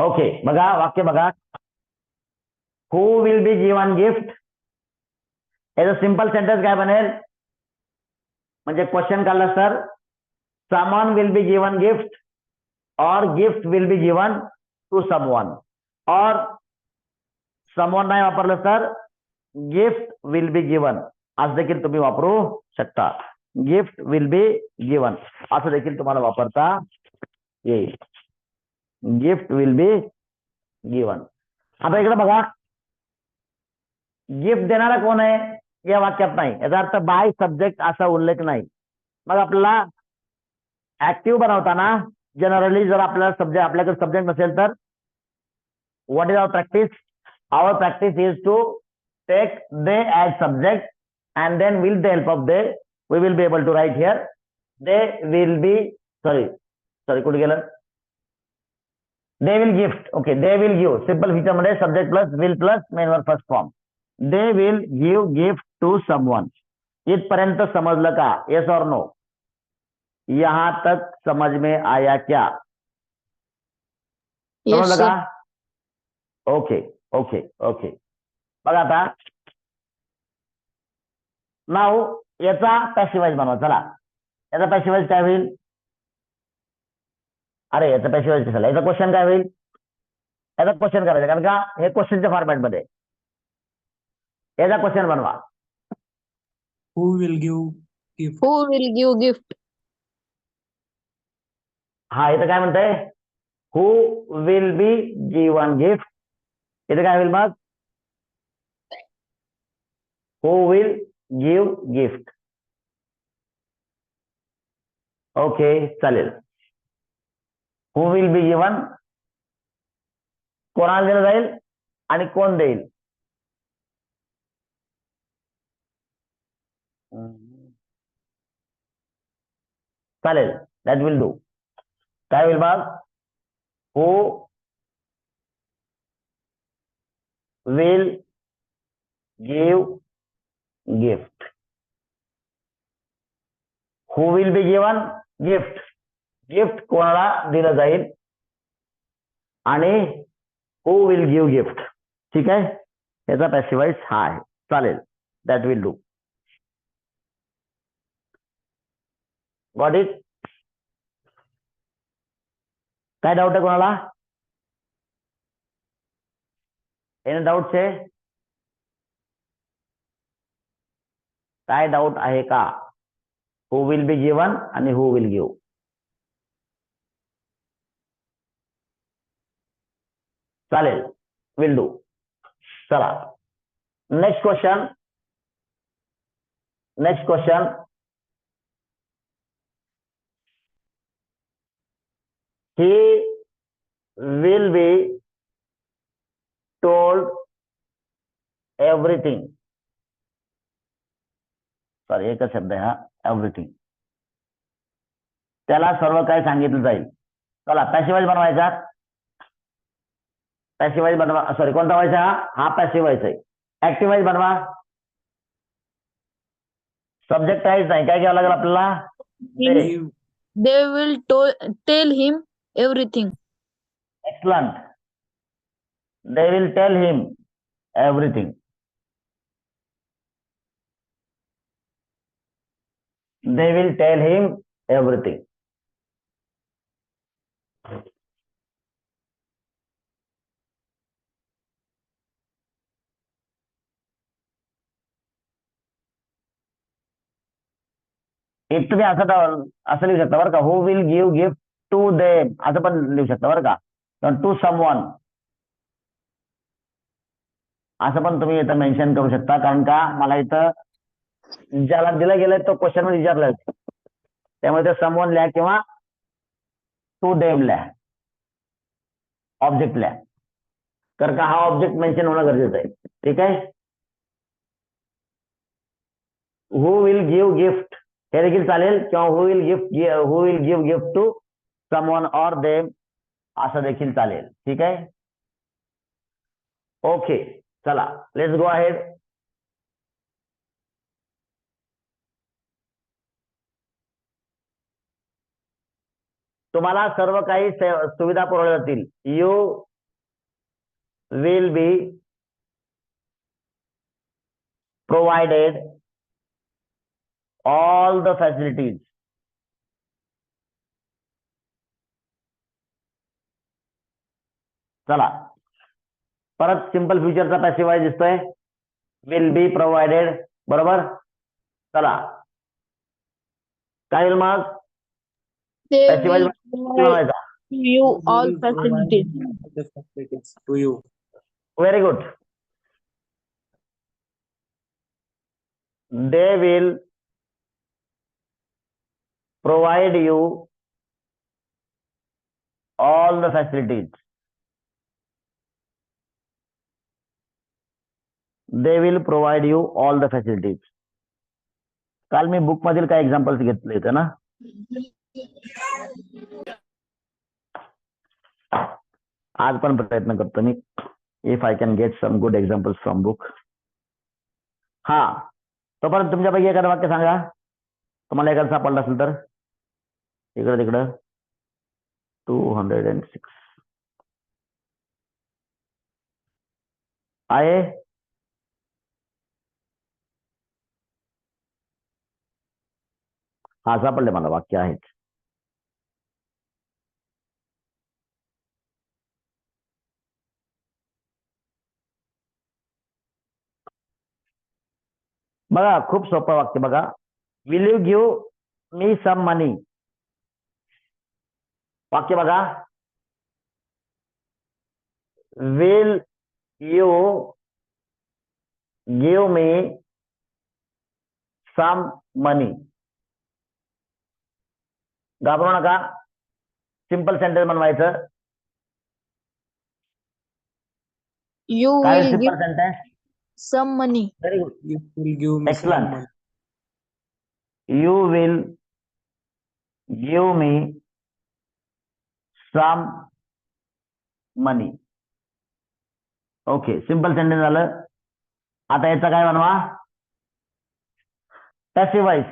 Okay बघा वाक्य बघा. Who will be given gift याचं सिंपल सेंटेन्स काय बनेल? म्हणजे क्वेश्चन काढलं sir someone will be given gift और gift will be given to someone और समवन नाही वापरलं sir gift will be given आज देखील तुम्ही वापरू शकता. गिफ्ट विल बी गिवन असं देखील तुम्हाला वापरता येईल. गिफ्ट विल बी गिवन आता इकडे बघा. गिफ्ट देणारा कोण आहे? या वाक्यात नाही. याचा अर्थ बाय सब्जेक्ट असा उल्लेख नाही. मग आपल्याला ऍक्टिव्ह बनवताना जनरली जर आपल्याला सब्जेक्ट आपल्याकडे सब्जेक्ट नसेल तर what is our practice our practice is to take they as subject and then will the help of they we will be able to write here they will be sorry sorry कुठे गेलं? They will gift okay they will give simple फीचरमध्ये subject plus will plus main verb first form they will give gift to someone इथपर्यंत समजलं का? Yes or no यहां तक समझ में आया क्या? समजलं. का? ओके ओके ओके बघा आता. नाव याचा पॅसिवाईज बनवा. चला. याचा पॅसिवाईज काय होईल? अरे याचा पॅसिवाईज कशाला याचा क्वेश्चन काय होईल? याचा क्वेश्चन करायचं कारण का? हे क्वेश्चनच्या फॉर्मॅटमध्ये. याचा क्वेश्चन बनवा. Who will give gift? Who will give gift? हा इथं काय म्हणतंय? Who will be given gift इथं काय होईल मग? Who will give gift okay चालेल. हु विल बी गिवन कोणाला दिलं जाईल आणि कोण देईल चालेल दॅट विल डू काय होईल मग who will give gift who will be given gift gift कोणाला दिलं जाईल? आणि हु विल गिव्ह गिफ्ट ठीक आहे? याचा पॅसिवाईज हा आहे. चालेल. That will do got it काय डाऊट आहे कोणाला? एनी डाऊट आहे? काय डाऊट आहे का? हु विल बी गिवन आणि हु विल गिव्ह चालेल. विल डू चला. Next question next question he will be told everything. Sorry एकच शब्द आहे हा. एव्हरीथिंग त्याला सर्व काय सांगितलं जाईल. चला पॅसिवाईज बनवायचा. पॅसिवाईज बनवा सॉरी कोणता व्हायचा हा हा पॅसिवाईज आहे ऍक्टिवाईज बनवा सब्जेक्ट काहीच नाही काय घ्यावं लागेल आपल्याला He- Give They will to- tell him everything. Excellent. They will tell him everything. They will एक तुम्ही असं असं लिहू शकता बरं का. Who will give gift to them असं पण लिहू शकता बरं का. टू समवन असं पण तुम्ही इथं मेन्शन करू शकता. कारण का मला इथं ज्याला दिलं गेलंय तो क्वेश्चनमध्ये विचारलाय त्यामुळे ते समवन लिहा किंवा टू देम लिहा ऑब्जेक्ट लिहा कारण का हा ऑब्जेक्ट मेन्शन होणं गरजेचं आहे. ठीक आहे? हु विल गिव्ह गिफ्ट हे देखील चालेल किंवा who will gift who will give gift to someone or them असं देखील चालेल ठीक आहे ओके चला लेट्स गो अहेड तुम्हाला सर्व से- सुविधा पुरवल्या जातील. You will be provided all the facilities. चला. परत सिंपल फ्युचरचा पॅसिव्ह दिसतोय. विल बी प्रोव्हाइडेड बरोबर? चला. काय होईल मग? They Passive will voice provide बनवायचा to you all Will provide facilities. the facilities to you. Very good they will provide you all the facilities they will provide you all the facilities काल मी book मधील काही examples घेतले होते ना आज पण प्रयत्न करतो मी if I can get some good examples from book हा तोपर्यंत तुमच्यापैकी एखादं वाक्य सांगा तुम्हाला एखादं सापडलं असेल तर इकडं तिकडं. टू हंड्रेड अँड सिक्स आहे. हा सापडले मला वाक्य आहेत बघा खूप सोपं वाक्य बघा. Will you give me some money वाक्य बघा. Will you give me some money. घाबरू नका. सिंपल सेंटेन्स बनवायचं. You काय will simple give sentence some money. Very good You will give me some Some money okay simple sentence झालं आता याचा काय बनवा passive voice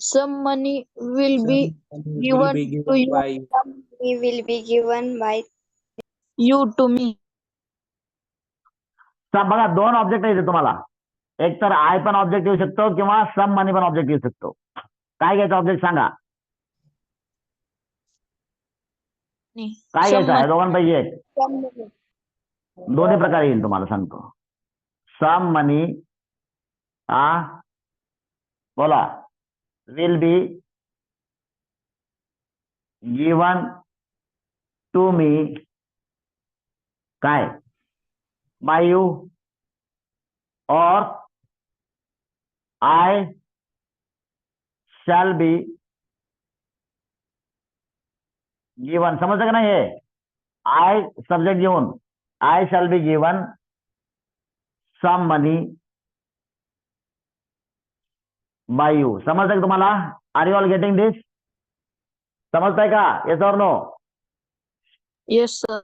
Some money will be Some money given will be to given you. by He will be given by you to me. सा- बघा दोन object येते तुम्हाला एक तर आय पण ऑब्जेक्ट येऊ शकतो किंवा सम मनी पण ऑब्जेक्ट येऊ शकतो काय घ्यायचं ऑब्जेक्ट सांगा काय घ्यायचं आहे. दोघांपैकी एक. दोन्ही प्रकारे येईल तुम्हाला सांगतो. सम मनी हा बोला. Will be given to me काय? By you or I shall be given समजतं का नाही हे? आय सब्जेक्ट घेऊन I shall be given some money by you. समजतंय का तुम्हाला? Are you all getting this समजताय का? Yes or no Yes, sir.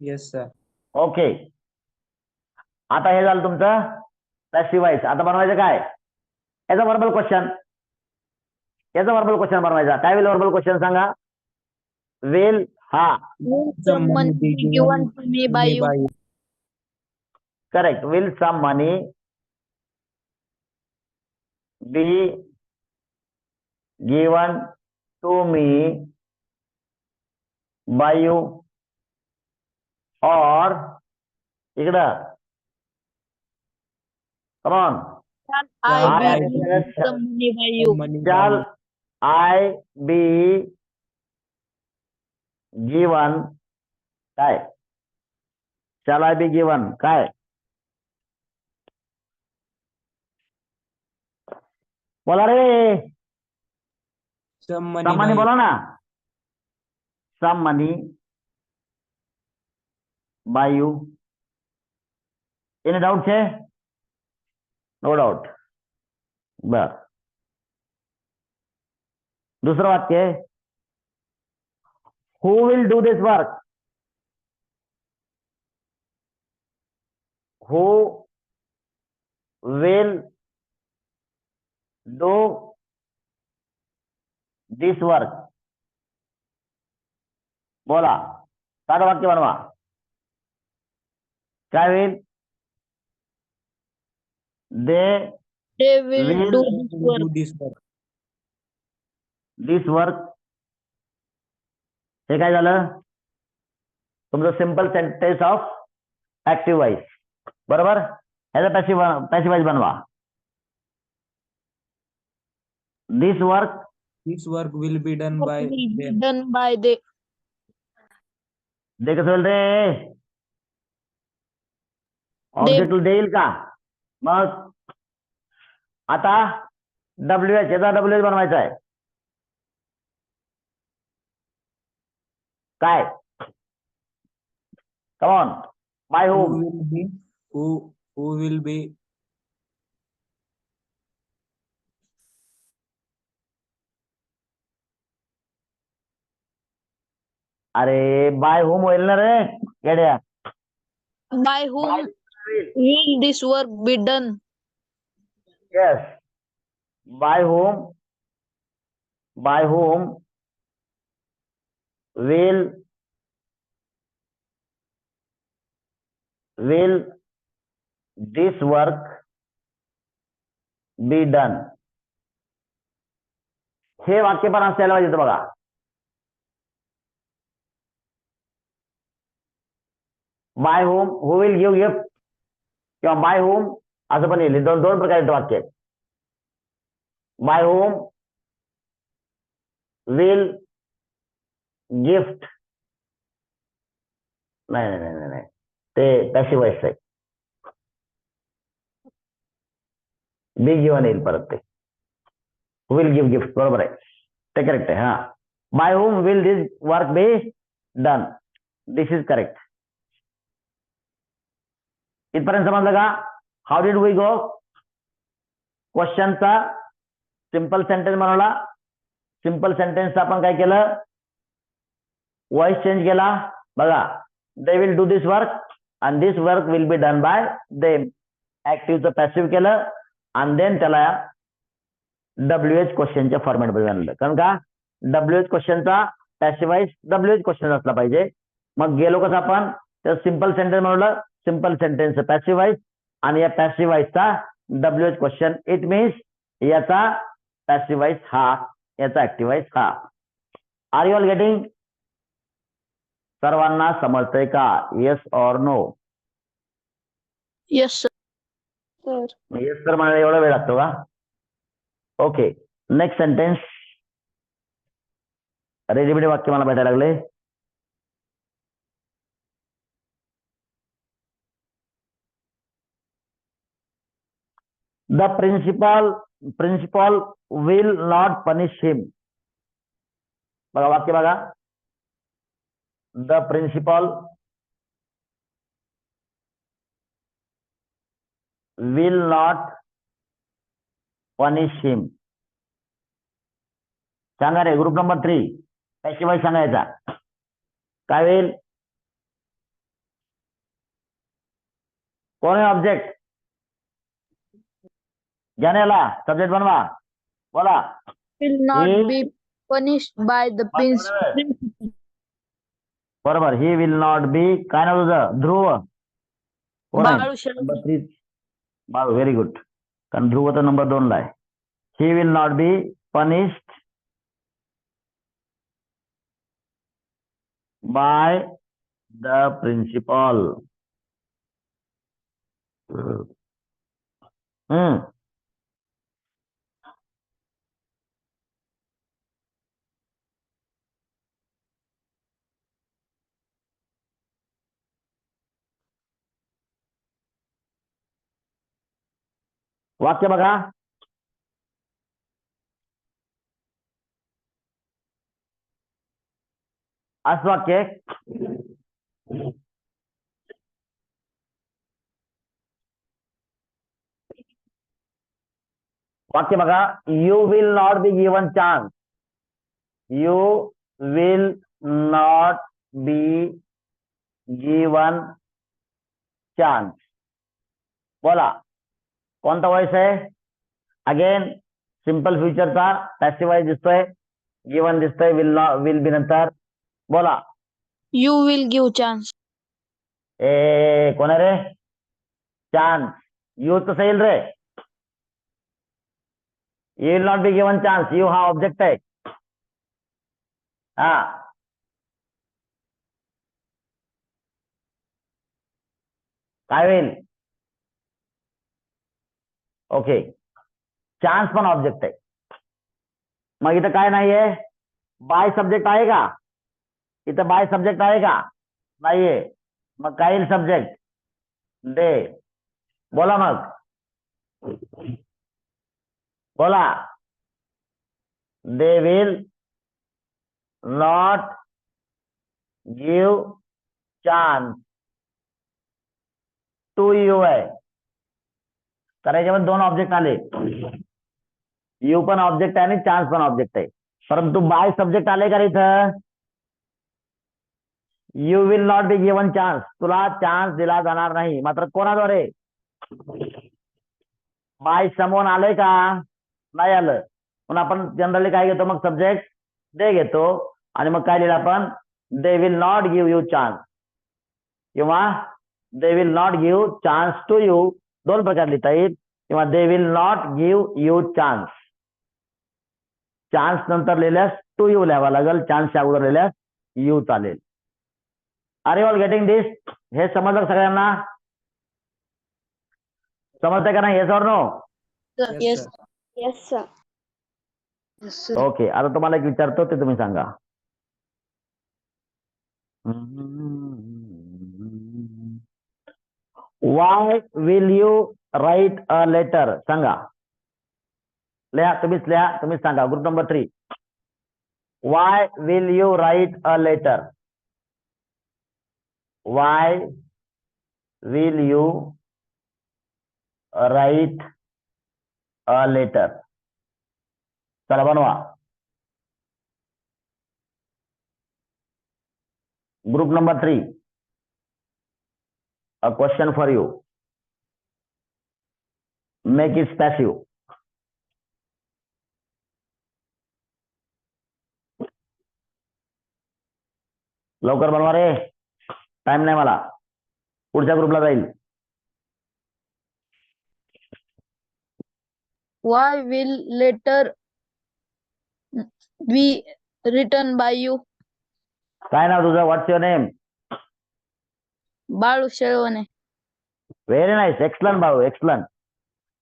yes sir. Okay आता हे झालं तुमचं पॅसिव्ह व्हाइस आता बनवायचं काय? याचा वर्बल क्वेश्चन याचा वर्बल क्वेश्चन बनवायचा. काय विल वर्बल क्वेश्चन सांगा. विल हा Will Some some money be be given to me by me you? by you. correct will some money be given to me by you or इकडं come on Shall Shall I I be be given given some money by you? Some money by shall you. I be given काय shall I be given काय बोला रे by बोला ना some money by you any doubt છે no doubt बर दुसरं वाक्य आहे Who will do this work who will do this work बोला साधं वाक्य बनवा काय होईल दे They will Will do Will this work. do this work. this work हे काय झालं? तुमचं simple sentence of active wise बरोबर? ह्याचा पॅसिव पॅसिवाईज बनवा. This work done by Work will be them. done by the they कसं होईल रे ऑब्जेक्ट देईल का? मग आता डब्ल्यू एच याचा डब्ल्यू एच बनवायचा आहे. काय come on by Who whom will be who who will be अरे बाय होम होईल ना रे येड्या by whom will this work be done? Yes. By whom? By whom will will this work be done? हे वाक्य पण असायला पाहिजे बघा. By whom who will give gift किंवा बाय होम असं पण येईल दोन दोन प्रकारचे वाक्य. आहेत बाय होम विल गिफ्ट. नाही नाही नाही नाही, ते पॅसिवाईस आहे. बी गिव्हन येईल परत ते. विल गिव्ह गिफ्ट बरोबर आहे. ते करेक्ट आहे हा. By whom will this work be done this is correct इथपर्यंत समजलं का? हाऊ डिड वी गो क्वेश्चनचा सिंपल सेंटेन्स बनवला सिंपल सेंटेन्सचा आपण काय केलं? वॉइस चेंज केला. बघा they will do this work and this work will be done by them ऍक्टिव्हचं passive केलं आणि देन त्याला डब्ल्यू एच क्वेश्चनच्या फॉर्मॅटमध्ये आणलं. कारण का? डब्ल्यू एच क्वेश्चनचा पॅसिवाईज डब्ल्यू एच क्वेश्चन असला पाहिजे. मग गेलो कसं आपण? तर सिंपल सेंटेन्स म्हणलं सिंपल सेंटेन्स पॅसिवाईज आणि या पॅसिवाईजचा W H question it means याचा पॅसिवाईज हा याचा ऍक्टिवाईज हा. आर यू ऑल गेटिंग सर्वांना समजतंय का? Yes or no sir. Sir. Yes तर म्हणायला एवढा वेळ लागतो का? ओके नेक्स्ट सेंटेन्स रेडीमेड वाक्य मला भेटायला लागले. The principal principal will not punish him बघा वाक्य बघा. The principal will not punish him सांगा रे ग्रुप नंबर थ्री त्याशिवाय सांगायचा काय होईल कोण आहे ऑब्जेक्ट ज्यानेला सब्जेक्ट बनवा बोला Will not He- be punished by the prince. बरोबर. principal. बरोबर. ही विल नॉट बी काय नाव तुझं ध्रुव कोण आहे Balu Sharma. Number three Balu very good कारण ध्रुव तर नंबर दोन ला आहे he will not be punished by the principal हम्म वाक्य बघा. असं वाक्य वाक्य बघा. You will not be given chance you will not be given chance बोला. कोणता वॉइस आहे? अगेन सिंपल फ्युचरचा पॅसिवाईज दिसतोय. गिवन दिसतोय विल नॉट विल बी नंतर. बोला. You will give chance. ए कोण रे? चान्स यू कसं येईल रे. You will not be given chance you हा ऑब्जेक्ट आहे. हा. काय होईल? ओके चान्स पण ऑब्जेक्ट आहे मग इथं काय नाहीये बाय सब्जेक्ट आहे का इथं बाय सब्जेक्ट आहे का नाहीये मग काय सब्जेक्ट दे। बोला मग। बोला। They will not give chance to you आहे तर याच्यामध्ये दोन ऑब्जेक्ट आले. यू पण ऑब्जेक्ट आहे आणि चान्स पण ऑब्जेक्ट आहे. परंतु बाय सब्जेक्ट आले का इथं? You will not be given chance तुला चान्स दिला जाणार नाही. मात्र कोणाद्वारे? बाय समोन आलंय का? नाही आलं. पण आपण जनरली काय घेतो? मग सब्जेक्ट दे घेतो. आणि मग काय लिहिलं आपण? They will not give you chance किंवा they will not give chance to you दोन प्रकार लिहिता येईल. किंवा they will not give you chance chance नंतर लिहिल्यास टू यू लिहावा लागेल. चान्सच्या अगोदर लिहिल्यास यू चालेल. Are you all getting this हे समजलं सगळ्यांना? समजतंय का नाही? Yes or no. ओके आता तुम्हाला एक विचारतो ते तुम्ही सांगा. Why will you write a letter सांगा लिहा तुम्हीच लिहा तुम्हीच सांगा group number three why will you write a letter why will you write a letter चला बनवा group number three a question for you make it passive लवकर बनवा रे टाइम नाही मला पुढच्या ग्रुपला जाईल Why will letter be written by you? काय नाव तुझं what's your name Balu Shelvane very nice excellent भाऊ excellent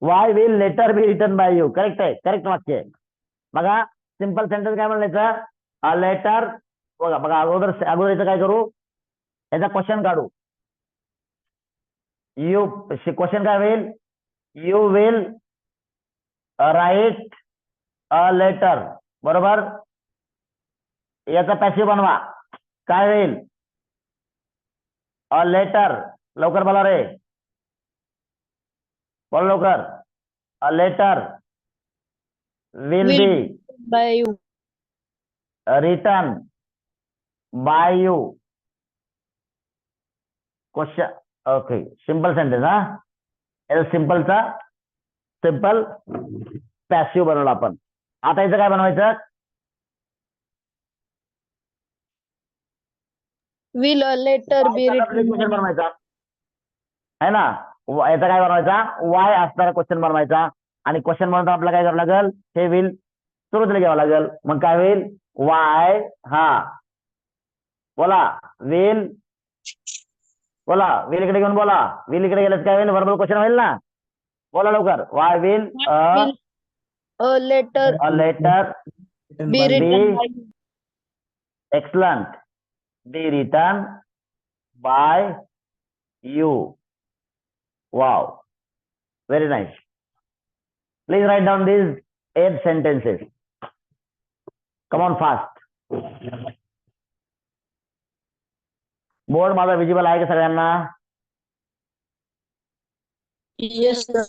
why will letter be return by you correct आहे करेक्ट वाक्य आहे बघा सिंपल सेंटेन्स काय म्हणायचं अ लेटर बघा बघा अगोदर अगोदर याचं काय करू याचा क्वेश्चन काढू यू क्वेश्चन काय होईल you will write a letter बरोबर याचा पॅसिव्ह बनवा काय होईल अ लेटर लवकर बोला रे. बोल लवकर. A letter will be. Return by you question okay simple sentence हा याचा सिंपलचा सिंपल पॅसिव्ह बनवला आपण. आता याचं काय बनवायचं? Will a letter be question? बनवायचा? है ना? याचा काय बनवायचा? वाय असणारा क्वेश्चन बनवायचा. आणि क्वेश्चन बनवता आपल्याला काय करावं लागेल? हे विल सुरुवातीला घ्यावं लागेल. मग काय होईल? वाय हा. बोला. विल बोला. विल इकडे घेऊन बोला. विल इकडे गेल्यास काय होईल? बरोबर क्वेश्चन होईल ना? बोला लवकर. Why will a letter Written be by written Be- by you? excellent be written by you wow very nice please write down these eight sentences come on fast board माझा विजिबल आहे का सगळ्यांना Yes, sir.